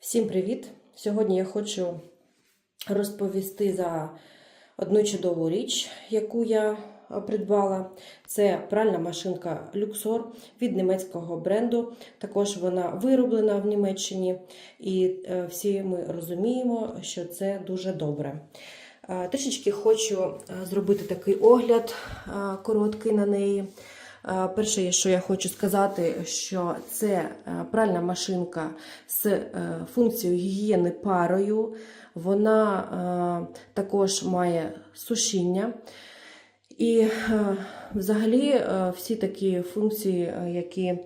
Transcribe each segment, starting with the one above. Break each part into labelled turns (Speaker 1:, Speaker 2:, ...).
Speaker 1: Всім привіт! Сьогодні я хочу розповісти за одну чудову річ, яку я е, придбала. Це пральна машинка Luxor від німецького бренду. Також вона вироблена в Німеччині, і е, всі ми розуміємо, що це дуже добре. Е, Трішечки хочу зробити такий огляд короткий на неї. Е, Перше, що я хочу сказати, що це е, пральна машинка з е, функцією гігієни парою. Вона також має сушіння. І взагалі всі такі функції, які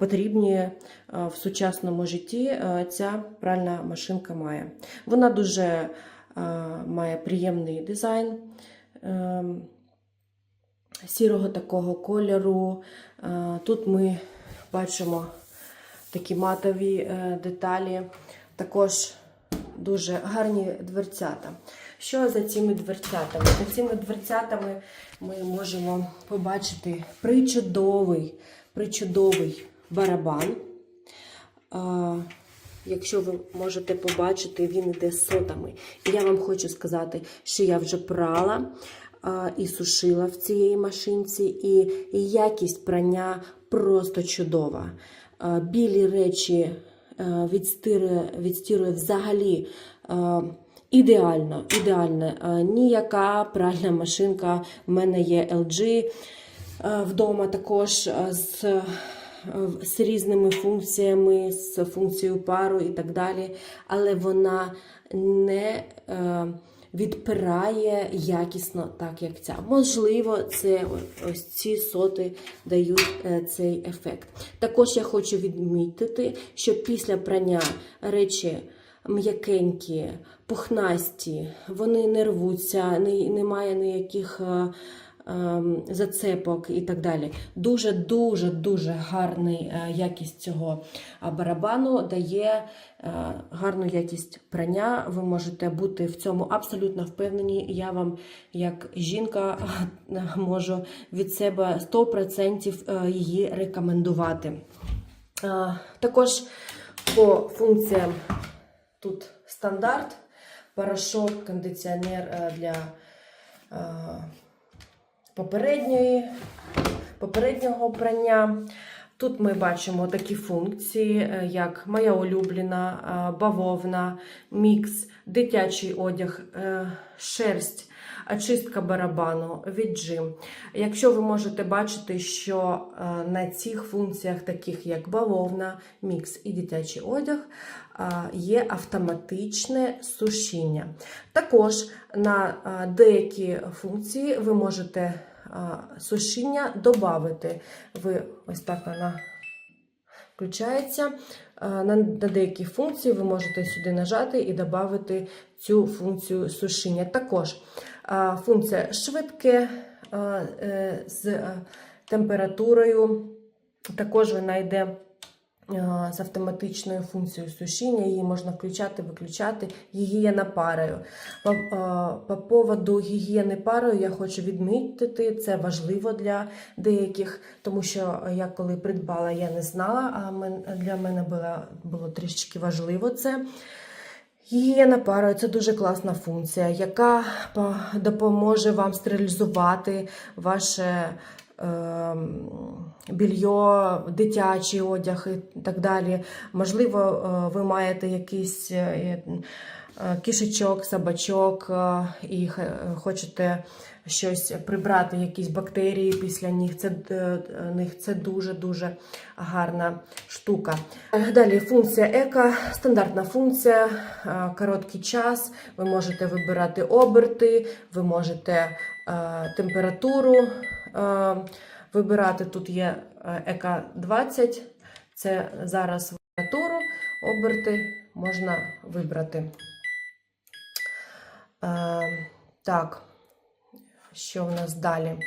Speaker 1: потрібні в сучасному житті, ця пральна машинка має. Вона дуже має приємний дизайн. Сірого такого кольору. Е, Тут ми бачимо такі матові е, деталі, також дуже гарні дверцята. Що за цими дверцятами? За цими дверцятами ми можемо побачити причудовий, причудовий барабан. Е, Якщо ви можете побачити, він іде з сотами. І я вам хочу сказати, що я вже прала і сушила в цієї машинці, і, якість прання просто чудова. Білі речі відстирує, відстирує взагалі. Ідеально, ідеально. Ніяка пральна машинка. В мене є LG вдома також з з різними функціями, з функцією пару і так далі, але вона не е, відпирає якісно так, як ця. Можливо, це ось ці соти дають е, цей ефект. Також я хочу відмітити, що після прання речі. М'якенькі, пухнасті, вони не рвуться, не, немає ніяких е, зацепок і так далі. Дуже дуже дуже гарний е, якість цього барабану дає е, гарну якість прання. Ви можете бути в цьому абсолютно впевнені. Я вам, як жінка, можу від себе 100% е, її рекомендувати. Також по функціям тут стандарт, порошок, кондиціонер для попередньої, попереднього прання. Тут ми бачимо такі функції, е, як моя улюблена, е, бавовна, мікс, дитячий одяг, е, шерсть, очистка барабану, віджим. Якщо ви можете бачити, що е, на цих функціях, таких як бавовна, мікс і дитячий одяг, е, є автоматичне сушіння. Також на е, деякі функції ви можете сушіння додати. Ви ось так вона включається. На, деякі функції ви можете сюди нажати і додати цю функцію сушіння. Також функція швидке е, з температурою. Також вона йде з автоматичною функцією сушіння, її можна включати, виключати, гігієна парою. По, по поводу гігієни парою я хочу відмітити, це важливо для деяких, тому що я коли придбала, я не знала, а для мене було, було трішки важливо це. Гігієна парою це дуже класна функція, яка допоможе вам стерилізувати ваше е, більйо, дитячий одяг і так далі. Можливо, е, ви маєте якийсь е, е, кішечок, собачок е, і хочете щось прибрати, якісь бактерії після них. Це, е, е, них. це дуже-дуже гарна штука. Е, Далі функція еко, стандартна функція, е, короткий час. Ви можете вибирати оберти, ви можете е, температуру е, вибирати. Тут є е, еко 20, це зараз температуру, оберти можна вибрати. Е, Так, що в нас далі?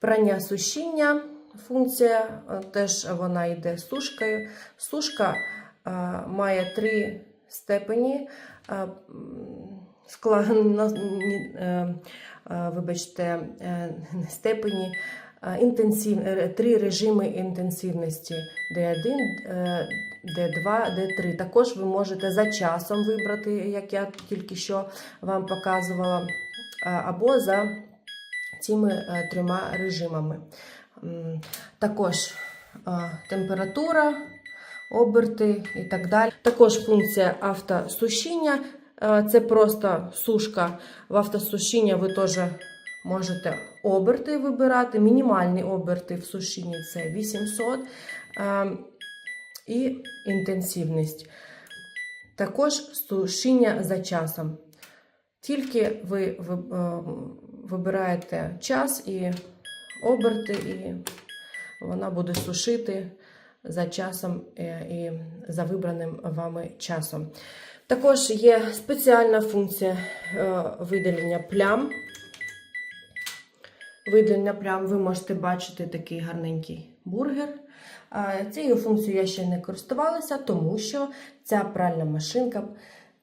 Speaker 1: Прання сушіння функція, е, теж вона йде сушкою. Сушка е, має три степені. вибачте, е, степені е, інтенсив... е, три режими інтенсивності D1, е, D2, D3. Також ви можете за часом вибрати, як я тільки що вам показувала, е, або за цими е, трьома режимами. Також е, температура, оберти і так далі. Також функція автосушіння. Е, Це просто сушка. В автосушіння ви теж можете оберти вибирати. Мінімальні оберти в сушінні це 800 е, і інтенсивність. Також сушіння за часом. Тільки ви е, вибираєте час і оберти, і вона буде сушити за часом е, і за вибраним вами часом. Також є спеціальна функція е, видалення плям. Видалення плям ви можете бачити такий гарненький бургер. Цією функцією я ще не користувалася, тому що ця пральна машинка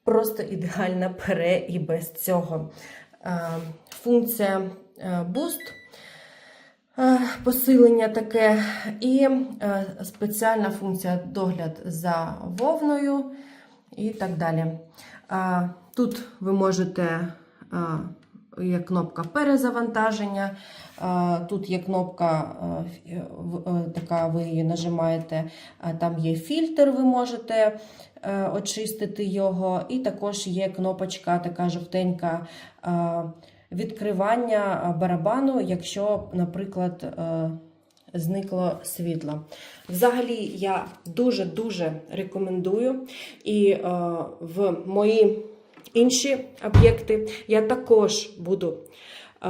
Speaker 1: просто ідеально пере і без цього. Е, Функція Boost посилення таке, і е, спеціальна функція догляд за вовною і так далі. Тут ви можете, є кнопка перезавантаження, тут є кнопка, е, така ви її нажимаєте, там є фільтр, ви можете е, очистити його, і також є кнопочка така жовтенька. Відкривання барабану, якщо, наприклад, е, зникло світло. Взагалі, я дуже-дуже рекомендую. І е, в мої інші об'єкти я також буду е,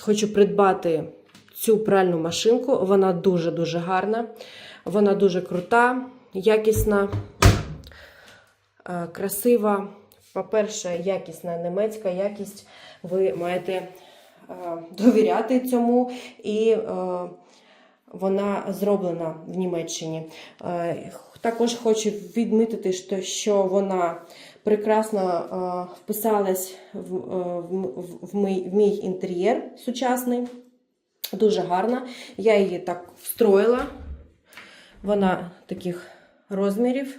Speaker 1: хочу придбати цю пральну машинку. Вона дуже-дуже гарна, вона дуже крута, якісна, е, красива. По-перше, якісна німецька якість. Ви маєте е, довіряти цьому, і е, вона зроблена в Німеччині. Е, Також хочу відмітити, що- вона прекрасно вписалась в мій інтер'єр сучасний. Дуже гарна. Я її так встроїла. Вона таких розмірів.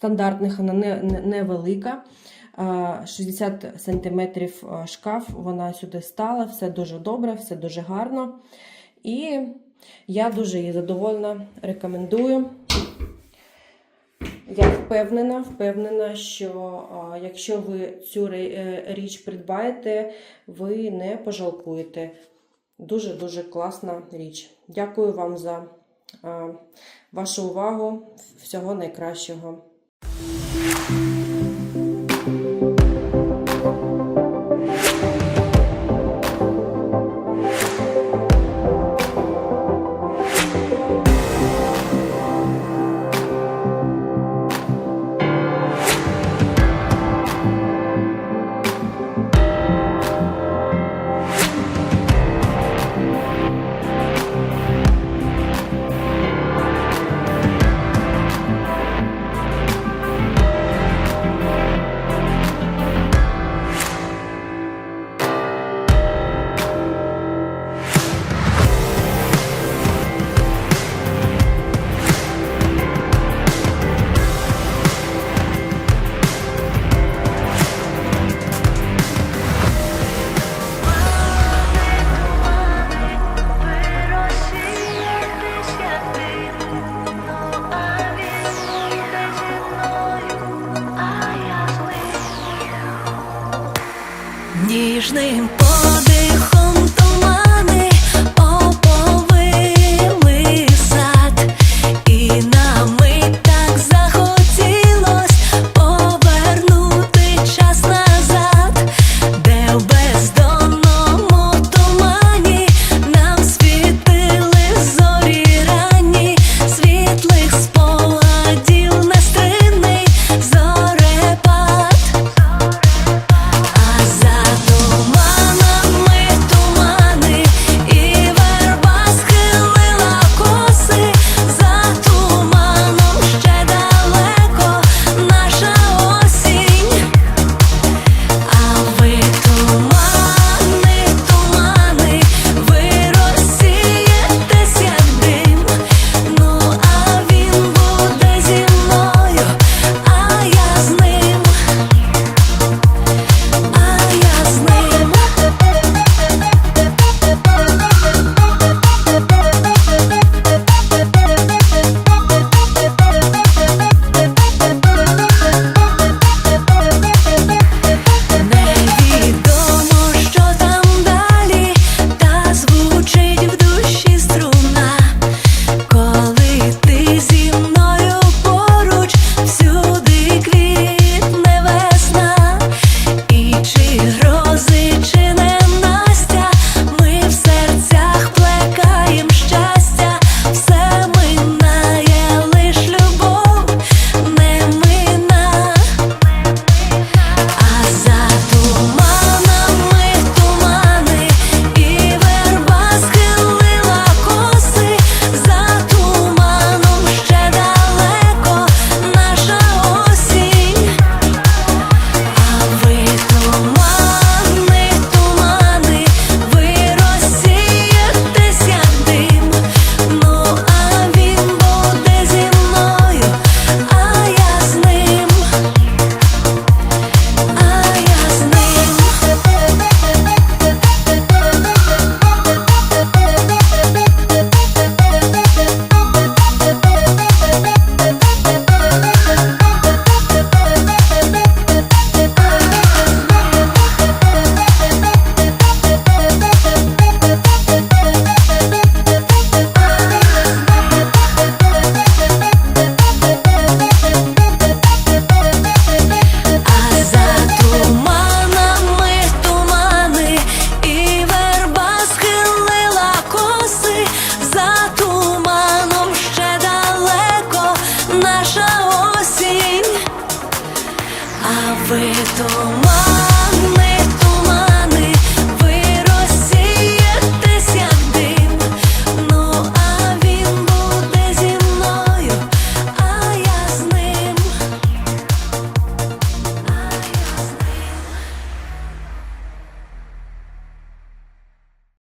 Speaker 1: Стандартних, вона не, не, невелика. Е, 60 см шкаф, вона сюди стала, все дуже добре, все дуже гарно. І я дуже її задоволена, рекомендую. Я впевнена, впевнена, що якщо ви цю е, річ придбаєте, ви не пожалкуєте. Дуже-дуже класна річ. Дякую вам за вашу увагу. Всього найкращого.